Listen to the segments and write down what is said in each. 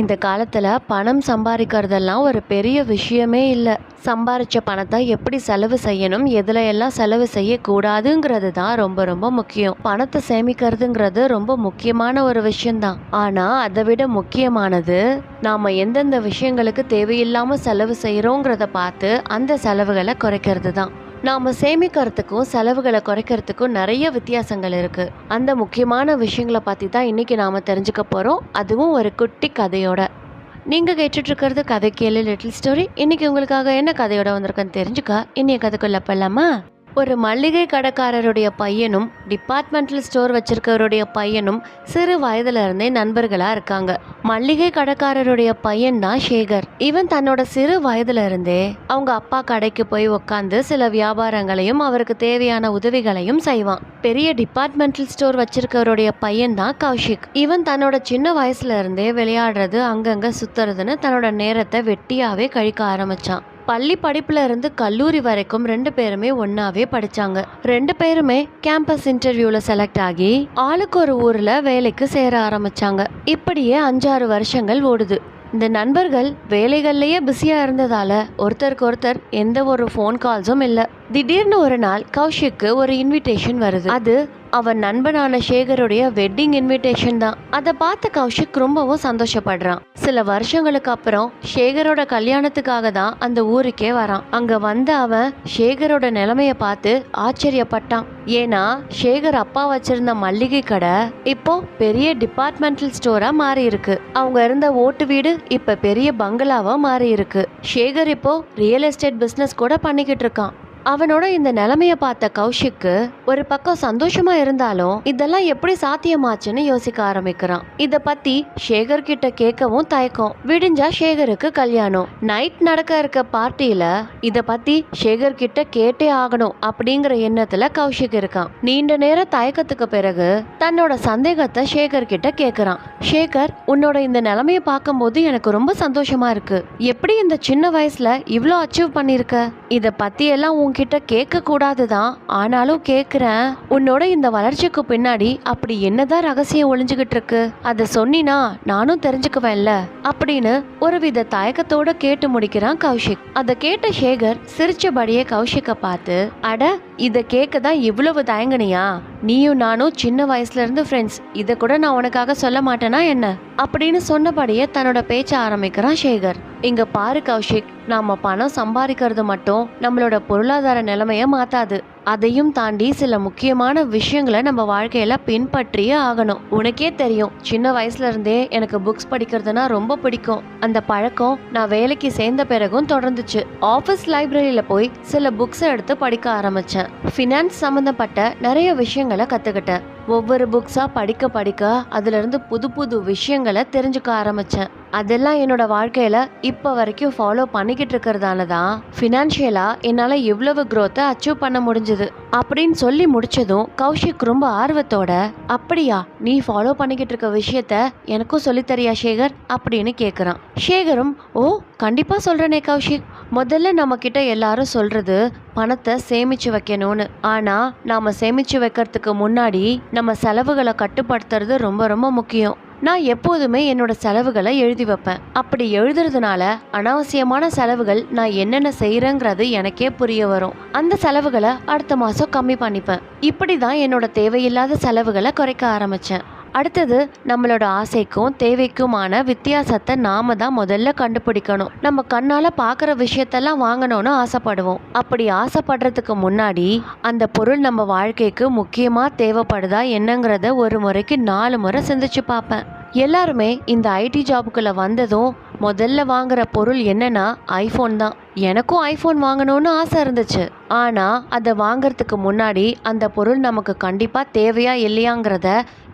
இந்த காலத்தில் பணம் சம்பாதிக்கிறதெல்லாம் ஒரு பெரிய விஷயமே இல்லை. சம்பாரித்த பணத்தை எப்படி செலவு செய்யணும் எதில் எல்லாம் செலவு செய்யக்கூடாதுங்கிறது தான் ரொம்ப ரொம்ப முக்கியம். பணத்தை சேமிக்கிறதுங்கிறது ரொம்ப முக்கியமான ஒரு விஷயம்தான். ஆனால் அதை விட முக்கியமானது நாம் எந்தெந்த விஷயங்களுக்கு தேவையில்லாமல் செலவு செய்கிறோங்கிறத பார்த்து அந்த செலவுகளை குறைக்கிறது தான் நாம் சேமிக்கிறதுக்கும் செலவுகளை குறைக்கிறதுக்கும் நிறைய வித்தியாசங்கள் இருக்குது அந்த முக்கியமான விஷயங்களை பற்றி தான் இன்றைக்கி நாம் தெரிஞ்சுக்க போகிறோம் அதுவும் ஒரு குட்டி கதையோட. நீங்கள் கேட்டுட்ருக்கிறது கதை கேளு லிட்டில் ஸ்டோரி இன்றைக்கி உங்களுக்காக என்ன கதையோட வந்திருக்குன்னு தெரிஞ்சுக்க இன்றைய கதைக்குள்ள போலாமா? ஒரு மளிகை கடைக்காரருடைய பையனும் டிபார்ட்மெண்டல் ஸ்டோர் வச்சிருக்கவருடைய பையனும் சிறு வயதுல நண்பர்களாக இருக்காங்க. மளிகை கடைக்காரருடைய பையன் தான் சேகர். இவன் தன்னோட சிறு வயதுலேருந்தே அவங்க அப்பா கடைக்கு போய் உக்காந்து சில வியாபாரங்களையும் அவருக்கு தேவையான உதவிகளையும் செய்வான். பெரிய டிபார்ட்மெண்டல் ஸ்டோர் வச்சிருக்கவருடைய பையன் தான் கௌஷிக். இவன் தன்னோட சின்ன வயசுல இருந்தே விளையாடுறது அங்கங்கே சுத்துறதுன்னு தன்னோட நேரத்தை வெட்டியாவே கழிக்க ஆரம்பிச்சான். பள்ளி படிப்புல இருந்து கல்லூரி வரைக்கும் ரெண்டு பேருமே ஒன்னாவே படிச்சாங்க. ரெண்டு பேருமே கேம்பஸ் இன்டர்வியூல செலக்ட் ஆகி ஆளுக்கு ஒரு ஊர்ல வேலைக்கு சேர ஆரம்பிச்சாங்க. இப்படியே அஞ்சாறு வருஷங்கள் ஓடுது. இந்த நண்பர்கள் வேலைகள்லேயே பிஸியாக இருந்ததால ஒருத்தருக்கு ஒருத்தர் எந்த ஒரு ஃபோன் கால்ஸும் இல்லை. திடீர்னு ஒரு நாள் கௌஷிக்கு ஒரு இன்விடேஷன் வருது. அது அவன் நண்பனான சேகருடைய வெட்டிங் இன்விடேஷன் தான். அதை பார்த்த கௌஷிக் ரொம்பவும் சந்தோஷப்படுறான். சில வருஷங்களுக்கு அப்புறம் சேகரோட கல்யாணத்துக்காக தான் அந்த ஊருக்கே வரான். அங்க வந்த அவன் சேகரோட நிலைமைய பார்த்து ஆச்சரியப்பட்டான். ஏன்னா சேகர் அப்பா வச்சிருந்த மல்லிகை கடை இப்போ பெரிய டிபார்ட்மெண்டல் ஸ்டோரா மாறி இருக்கு அவங்க இருந்த ஓட்டு வீடு இப்ப பெரிய பங்களாவா மாறி இருக்கு சேகர் இப்போ ரியல் எஸ்டேட் பிசினஸ் கூட பண்ணிக்கிட்டு இருக்கான். அவனோட இந்த நிலைமைய பார்த்த கௌஷிக்கு ஒரு பக்கம் சந்தோஷமா இருந்தாலும் இதெல்லாம் எப்படி சாத்தியமாச்சுன்னு யோசிக்க ஆரம்பிக்கிறான். இத பத்தி சேகர் கிட்ட கேட்கவும் தயக்கம். விடிஞ்சா சேகருக்கு கல்யாணம். நைட் நடக்க இருக்க பார்ட்டியில இத பத்தி சேகர் கிட்ட கேட்டே ஆகணும் அப்படிங்கிற எண்ணத்துல கௌஷிக் இருக்கான். நீண்ட நேர தயக்கத்துக்கு பிறகு தன்னோட சந்தேகத்தை சேகர் கிட்ட கேக்குறான். சேகர் உன்னோட இந்த நிலைமைய பார்க்கும்போது எனக்கு ரொம்ப சந்தோஷமா இருக்கு. எப்படி இந்த சின்ன வயசுல இவ்வளோ அச்சீவ் பண்ணிருக்க? இத பத்தி எல்லாம் உன்கிட்ட கேட்க கூடாதுதான் ஆனாலும் கேட்குறேன் உன்னோட இந்த வளர்ச்சிக்கு பின்னாடி அப்படி என்னதான் ரகசியம் ஒளிஞ்சுகிட்டு இருக்கு? அதை சொன்னினா நானும் தெரிஞ்சுக்குவேன்ல? அப்படின்னு ஒருவித தயக்கத்தோட கேட்டு முடிக்கிறான் கௌஷிக். அதை கேட்ட சேகர் சிரிச்சபடியே கௌஷிக்கை பார்த்து அட இதை கேட்க தான் இவ்வளவு தயங்குனியா? நீயும் நானும் சின்ன வயசுல இருந்து ஃப்ரெண்ட்ஸ் இதை கூட நான் உனக்காக சொல்ல மாட்டேனா என்ன? அப்படின்னு சொன்னபடியே தன்னோட பேச்ச ஆரம்பிக்கிறான் சேகர். இங்க பாரு கௌஷிக் நாம பணம் சம்பாதிக்கிறது மட்டும் நம்மளோட பொருளாதார நிலைமையை மாத்தாது. அதையும் தாண்டி சில முக்கியமான விஷயங்களை நம்ம வாழ்க்கையில பின்பற்றியே ஆகணும். உனக்கே தெரியும் சின்ன வயசுல இருந்தே எனக்கு புக்ஸ் படிக்கிறதுனா ரொம்ப பிடிக்கும். அந்த பழக்கம் நான் வேலைக்கு சேர்ந்த பிறகும் தொடர்ந்துச்சு. ஆஃபீஸ் லைப்ரரியில போய் சில புக்ஸ் எடுத்து படிக்க ஆரம்பிச்சேன். ஃபினான்ஸ் சம்மந்தப்பட்ட நிறைய விஷயங்களை கத்துக்கிட்டேன். ஒவ்வொரு புக்ஸா படிக்க படிக்க அதுல இருந்து புது புது விஷயங்களை தெரிஞ்சுக்க ஆரம்பிச்சேன். அதெல்லாம் என்னோட வாழ்க்கையில இப்ப வரைக்கும் ஃபாலோ பண்ணி பண்ணிக்கிட்டு இருக்கிறதால தான் ஃபினான்ஷியலாக என்னால் இவ்வளவு க்ரோத்தை அச்சீவ் பண்ண முடிஞ்சது. அப்படின்னு சொல்லி முடிச்சதும் கௌஷிக் ரொம்ப ஆர்வத்தோட அப்படியா நீ ஃபாலோ பண்ணிக்கிட்டு இருக்க விஷயத்த எனக்கும் சொல்லித் தரியா சேகர்? அப்படின்னு கேட்குறான் சேகரும் ஓ கண்டிப்பாக சொல்கிறனே கௌஷிக். முதல்ல நம்ம எல்லாரும் சொல்கிறது பணத்தை சேமித்து வைக்கணும்னு. ஆனால் நாம் சேமித்து வைக்கிறதுக்கு முன்னாடி நம்ம செலவுகளை கட்டுப்படுத்துறது ரொம்ப ரொம்ப முக்கியம். நான் எப்போதுமே என்னோட செலவுகளை எழுதி வைப்பேன். அப்படி எழுதுறதுனால அனாவசியமான செலவுகள் நான் என்னென்ன செய்கிறேங்கிறது எனக்கே புரிய வரும். அந்த செலவுகளை அடுத்த மாதம் கம்மி பண்ணிப்பேன். இப்படி தான் என்னோட தேவையில்லாத செலவுகளை குறைக்க ஆரம்பித்தேன் அடுத்தது நம்மளோட ஆசைக்கும் தேவைக்குமான வித்தியாசத்தை நாம தான் முதல்ல கண்டுபிடிக்கணும். நம்ம கண்ணால பார்க்குற விஷயத்தெல்லாம் வாங்கணும்னு ஆசைப்படுவோம். அப்படி ஆசைப்படுறதுக்கு முன்னாடி அந்த பொருள் நம்ம வாழ்க்கைக்கு முக்கியமா தேவைப்படுதா என்னங்கிறத ஒரு முறைக்கு நாலு முறை சிந்திச்சு பார்ப்பேன். எல்லாருமே இந்த ஐடி ஜாபுக்குள்ள வந்ததும் முதல்ல வாங்குற பொருள் என்னென்னா ஐஃபோன் தான். எனக்கும் ஐஃபோன் வாங்கணும்னு ஆசை இருந்துச்சு. ஆனால் அதை வாங்குறதுக்கு முன்னாடி அந்த பொருள் நமக்கு கண்டிப்பாக தேவையா இல்லையாங்கிறத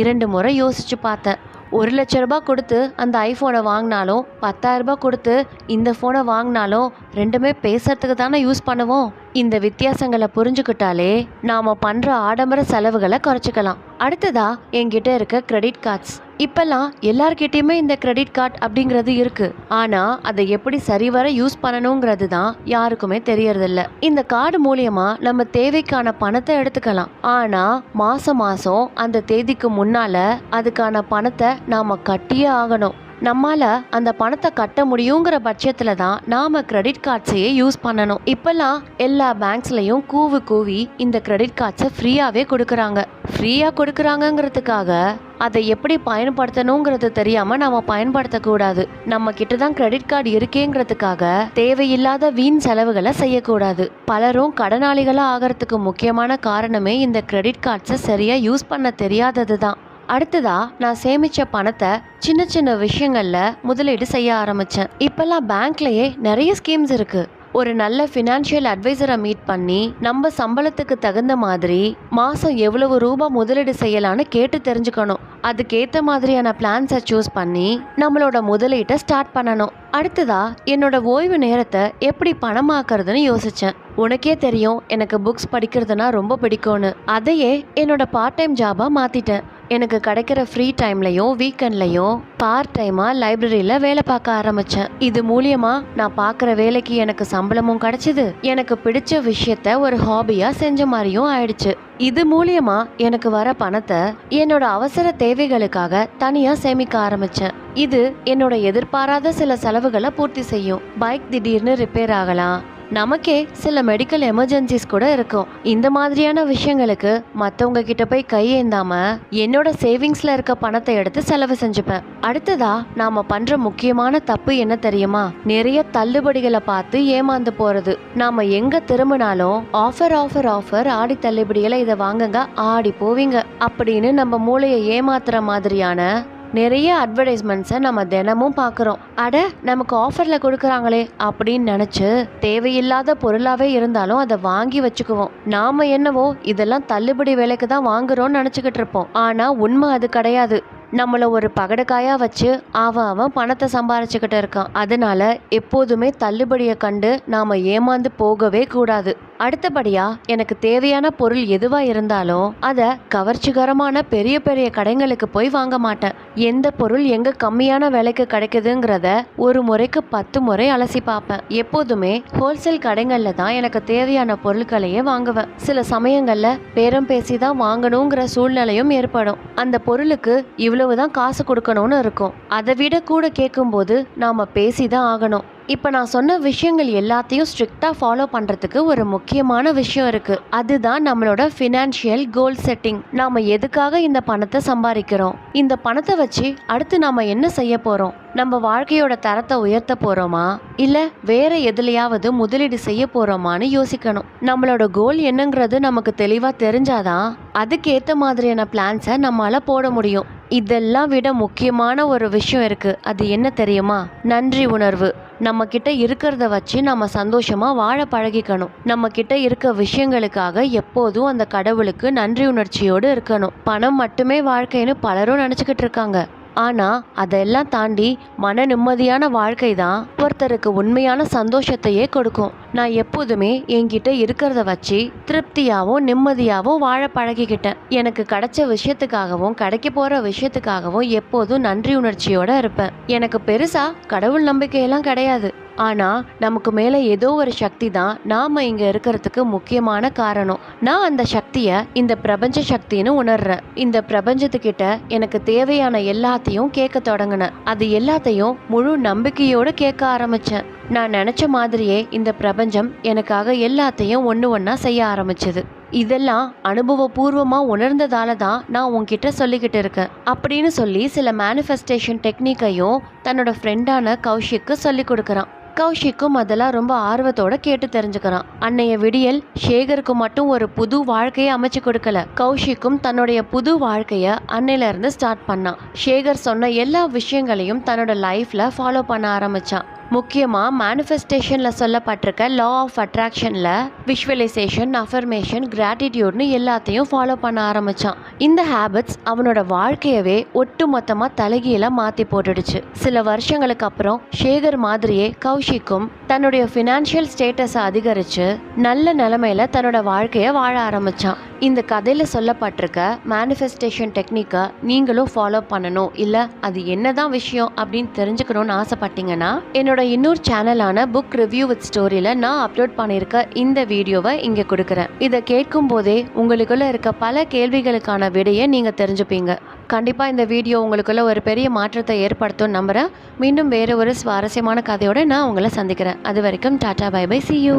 இரண்டு முறை யோசித்து பார்த்தேன். ஒரு லட்ச ரூபாய் கொடுத்து அந்த ஐஃபோனை வாங்கினாலும் பத்தாயிரரூபா கொடுத்து இந்த ஃபோனை வாங்கினாலும் ரெண்டுமே பேசுறதுக்கு தானே யூஸ் பண்ணுவோம்? இந்த வித்தியாசங்களை புரிஞ்சுக்கிட்டாலே நாம் பண்ணுற ஆடம்பர செலவுகளை குறைச்சிக்கலாம். அடுத்ததா என்கிட்ட இருக்க கிரெடிட் கார்ட்ஸ் இப்பெல்லாம் எல்லார்கிட்டயுமே இந்த கிரெடிட் கார்டு அப்படிங்கிறது இருக்கு. ஆனா அதை எப்படி சரிவர யூஸ் பண்ணணுங்கிறது தான் யாருக்குமே தெரியறதில்ல. இந்த கார்டு மூலியமா நம்ம தேவைக்கான பணத்தை எடுத்துக்கலாம். ஆனா மாசம் மாசம் அந்த தேதிக்கு முன்னால அதுக்கான பணத்தை நாம கட்டியே ஆகணும். நம்மால அந்த பணத்தை கட்ட முடியுங்கிற பட்சத்துல தான் நாம கிரெடிட் கார்ட்ஸையே யூஸ் பண்ணணும். இப்பெல்லாம் எல்லா பேங்க்ஸ்லயும் கூவு கூவி இந்த கிரெடிட் கார்ட்ஸை ஃப்ரீயாவே கொடுக்குறாங்க. ஃப்ரீயா கொடுக்குறாங்கங்கிறதுக்காக அதை எப்படி பயன்படுத்தணுங்கிறது தெரியாம நாம பயன்படுத்தக்கூடாது. நம்ம கிட்ட தான் கிரெடிட் கார்டு இருக்கேங்கிறதுக்காக தேவையில்லாத வீண் செலவுகளை செய்யக்கூடாது. பலரும் கடனாளிகளாக ஆகிறதுக்கு முக்கியமான காரணமே இந்த கிரெடிட் கார்ட்ஸை சரியா யூஸ் பண்ண தெரியாதது தான். அடுத்ததா நான் சேமிச்ச பணத்தை சின்ன சின்ன விஷயங்கள்ல முதலீடு செய்ய ஆரம்பிச்சேன். இப்பெல்லாம் பேங்க்லயே நிறைய ஸ்கீம்ஸ் இருக்கு. ஒரு நல்ல ஃபினான்ஷியல் அட்வைசரை மீட் பண்ணி நம்ம சம்பளத்துக்கு தகுந்த மாதிரி மாதம் எவ்வளவு ரூபாய் முதலீடு செய்யலான்னு கேட்டு தெரிஞ்சுக்கணும். அதுக்கேற்ற மாதிரியான பிளான்ஸை சூஸ் பண்ணி நம்மளோட முதலீட்டை ஸ்டார்ட் பண்ணணும். அடுத்ததா என்னோட ஓய்வு நேரத்தை எப்படி பணமாக்குறதுன்னு யோசித்தேன் உனக்கே தெரியும் எனக்கு புக்ஸ் படிக்கிறதுனா ரொம்ப பிடிக்கும்னு. அதையே என்னோட பார்ட் டைம் ஜாபாக மாற்றிட்டேன் எனக்கு கிடைக்கிற ஃப்ரீ டைம்லையும் வீக்கெண்ட்லையும் பார்ட் டைமாக லைப்ரரியில் வேலை பார்க்க ஆரம்பித்தேன் இது மூலியமாக நான் பார்க்குற வேலைக்கு எனக்கு சம்பளமும் கிடச்சிது. எனக்கு பிடிச்ச விஷயத்த ஒரு ஹாபியாக செஞ்ச மாதிரியும் ஆயிடுச்சு. இது மூலியமா எனக்கு வர பணத்தை என்னோட அவசர தேவைகளுக்காக தனியா சேமிக்க ஆரம்பிச்சேன். இது என்னோட எதிர்பாராத சில செலவுகளை பூர்த்தி செய்யும். பைக் திடீர்னு ரிப்பேர் ஆகலாம் நமக்கே சில மெடிக்கல் எமர்ஜென்சிஸ் கூட இருக்கும். இந்த மாதிரியான விஷயங்களுக்கு மற்றவங்க கிட்ட போய் கையேந்தாம என்னோட சேவிங்ஸ்ல இருக்க பணத்தை எடுத்து செலவு செஞ்சுப்பேன். அடுத்ததா நாம பண்ற முக்கியமான தப்பு என்ன தெரியுமா? நிறைய தள்ளுபடிகளை பார்த்து ஏமாந்து போறது. நாம எங்க திரும்பினாலும் ஆஃபர் ஆஃபர் ஆஃபர் ஆடி தள்ளுபடிகளை இதை வாங்குங்க ஆடி போவீங்க அப்படின்னு நம்ம மூளையை ஏமாத்துற மாதிரியான நிறைய அட்வர்டைஸ்மெண்ட்ஸை நம்ம தினமும் பார்க்குறோம். அட நமக்கு ஆஃபரில் கொடுக்குறாங்களே அப்படின்னு நினச்சி தேவையில்லாத பொருளாகவே இருந்தாலும் அதை வாங்கி வச்சுக்குவோம். நாம் என்னவோ இதெல்லாம் தள்ளுபடி விலைக்கு தான் வாங்குறோம்னு நினச்சிக்கிட்டு இருப்போம். ஆனால் உண்மை அது கிடையாது. நம்மளை ஒரு பகடக்காயா வச்சு அவன் அவன் பணத்தை சம்பாரிச்சுக்கிட்டு இருக்கான். அதனால எப்போதுமே தள்ளுபடியை கண்டு நாம் ஏமாந்து போகவே கூடாது. அடுத்தபடியாக எனக்கு தேவையான பொருள் எதுவாக இருந்தாலும் அதை கவர்ச்சிகரமான பெரிய பெரிய கடைங்களுக்கு போய் வாங்க மாட்டேன். எந்த பொருள் எங்கே கம்மியான விலைக்கு கிடைக்குதுங்கிறத ஒரு முறைக்கு பத்து முறை அலசி பார்ப்பேன். எப்போதுமே ஹோல்சேல் கடைங்களில் தான் எனக்கு தேவையான பொருட்களையே வாங்குவேன். சில சமயங்களில் பேரம் பேசி தான் வாங்கணுங்கிற சூழ்நிலையும் ஏற்படும். அந்த பொருளுக்கு இவ்வளவுதான் காசு கொடுக்கணும்னு இருக்கும். அதை விட கூட கேட்கும்போது நாம் பேசி தான் ஆகணும். இப்போ நான் சொன்ன விஷயங்கள் எல்லாத்தையும் ஸ்ட்ரிக்டாக ஃபாலோ பண்ணுறதுக்கு ஒரு முக்கியமான விஷயம் இருக்குது அதுதான் நம்மளோட ஃபினான்ஷியல் கோல் செட்டிங் நாம் எதுக்காக இந்த பணத்தை சம்பாதிக்கிறோம்? இந்த பணத்தை வச்சு அடுத்து நாம் என்ன செய்ய போகிறோம் நம்ம வாழ்க்கையோட தரத்தை உயர்த்த போகிறோமா இல்லை வேற எதுலையாவது முதலீடு செய்ய போகிறோமான்னு யோசிக்கணும். நம்மளோட கோல் என்னங்கிறது நமக்கு தெளிவாக தெரிஞ்சாதான் அதுக்கேற்ற மாதிரியான பிளான்ஸை நம்மளால் போட முடியும். இதெல்லாம் விட முக்கியமான ஒரு விஷயம் இருக்குது அது என்ன தெரியுமா? நன்றி உணர்வு. நம்ம கிட்ட இருக்கிறத வச்சு நம்ம சந்தோஷமா வாழ பழகிக்கணும். நம்ம கிட்ட இருக்க விஷயங்களுக்காக எப்போதும் அந்த கடவுளுக்கு நன்றி உணர்ச்சியோடு இருக்கணும். பணம் மட்டுமே வாழ்க்கைன்னு பலரும் நினச்சிக்கிட்டு இருக்காங்க. ஆனால் அதெல்லாம் தாண்டி மன நிம்மதியான வாழ்க்கை தான் ஒருத்தருக்கு உண்மையான சந்தோஷத்தையே கொடுக்கும். நான் எப்போதுமே என்கிட்ட இருக்கிறத வச்சு திருப்தியாகவும் நிம்மதியாகவும் வாழ பழகிக்கிட்டேன். எனக்கு கிடைச்ச விஷயத்துக்காகவும் கிடைக்க போகிற விஷயத்துக்காகவும் எப்போதும் நன்றி உணர்ச்சியோட இருப்பேன். எனக்கு பெருசாக கடவுள் நம்பிக்கையெல்லாம் கிடையாது. ஆனால் நமக்கு மேலே ஏதோ ஒரு சக்தி தான் நாம் இங்கே இருக்கிறதுக்கு முக்கியமான காரணம். நான் அந்த சக்தியை இந்த பிரபஞ்ச சக்தின்னு உணர்றேன். இந்த பிரபஞ்சத்துக்கிட்ட எனக்கு தேவையான எல்லாத்தையும் கேட்க தொடங்கினேன். அது எல்லாத்தையும் முழு நம்பிக்கையோடு கேட்க ஆரம்பித்தேன் நான் நினச்ச மாதிரியே இந்த பிரபஞ்சம் எனக்காக எல்லாத்தையும் ஒன்று ஒன்றா செய்ய ஆரம்பிச்சது. இதெல்லாம் அனுபவபூர்வமாக உணர்ந்ததால தான் நான் உன்கிட்ட சொல்லிக்கிட்டு இருக்கேன். அப்படின்னு சொல்லி சில மேனிஃபெஸ்டேஷன் டெக்னிக்கையும் தன்னோட ஃப்ரெண்டான கௌஷிக்கு சொல்லி கொடுக்குறான். கௌஷிக்கும் அதெல்லாம் ரொம்ப ஆர்வத்தோட கேட்டு தெரிஞ்சுக்கிறான். அன்னைய விடியல் சேகருக்கு மட்டும் ஒரு புது வாழ்க்கையை அமைச்சு கொடுக்கல. கௌஷிக்கும் தன்னுடைய புது வாழ்க்கைய அன்னையில இருந்து ஸ்டார்ட் பண்ணான். சேகர் சொன்ன எல்லா விஷயங்களையும் தன்னோட லைஃப்ல ஃபாலோ பண்ண ஆரம்பிச்சான். முக்கியமாக மேனிஃபெஸ்டேஷனில் சொல்லப்பட்டிருக்க லா ஆஃப் அட்ராக்ஷனில் விஷுவலைசேஷன் அஃபர்மேஷன் கிராட்டிடியூட்னு எல்லாத்தையும் ஃபாலோ பண்ண ஆரம்பித்தான் இந்த ஹேபிட்ஸ் அவனோட வாழ்க்கையவே ஒட்டு மொத்தமாக தலைகீழ மாற்றி போட்டுடுச்சு. சில வருஷங்களுக்கு அப்புறம் சேகர் மாதிரியே கௌஷிக்கும் தன்னுடைய ஃபினான்ஷியல் ஸ்டேட்டஸை அதிகரித்து நல்ல நிலமையில தன்னோட வாழ்க்கையை வாழ ஆரம்பிச்சான். இந்த கதையில் சொல்லப்பட்டிருக்க மேனிஃபெஸ்டேஷன் டெக்னிக்கை நீங்களும் ஃபாலோ பண்ணணும். இல்லை அது என்னதான் விஷயம் அப்படின்னு தெரிஞ்சுக்கணும்னு ஆசைப்பட்டீங்கன்னா என்னோட இன்னொரு சேனலான புக் ரிவ்யூ வித் ஸ்டோரியில் நான் அப்லோட் பண்ணியிருக்க இந்த வீடியோவை இங்கே கொடுக்குறேன். இதை கேட்கும் போதே உங்களுக்குள்ளே இருக்க பல கேள்விகளுக்கான விடையை நீங்கள் தெரிஞ்சுப்பீங்க. கண்டிப்பாக இந்த வீடியோ உங்களுக்குள்ள ஒரு பெரிய மாற்றத்தை ஏற்படுத்தும் நம்புகிறேன் மீண்டும் வேறு ஒரு சுவாரஸ்யமான கதையோட நான் உங்களை சந்திக்கிறேன். அது வரைக்கும் tata bye bye see you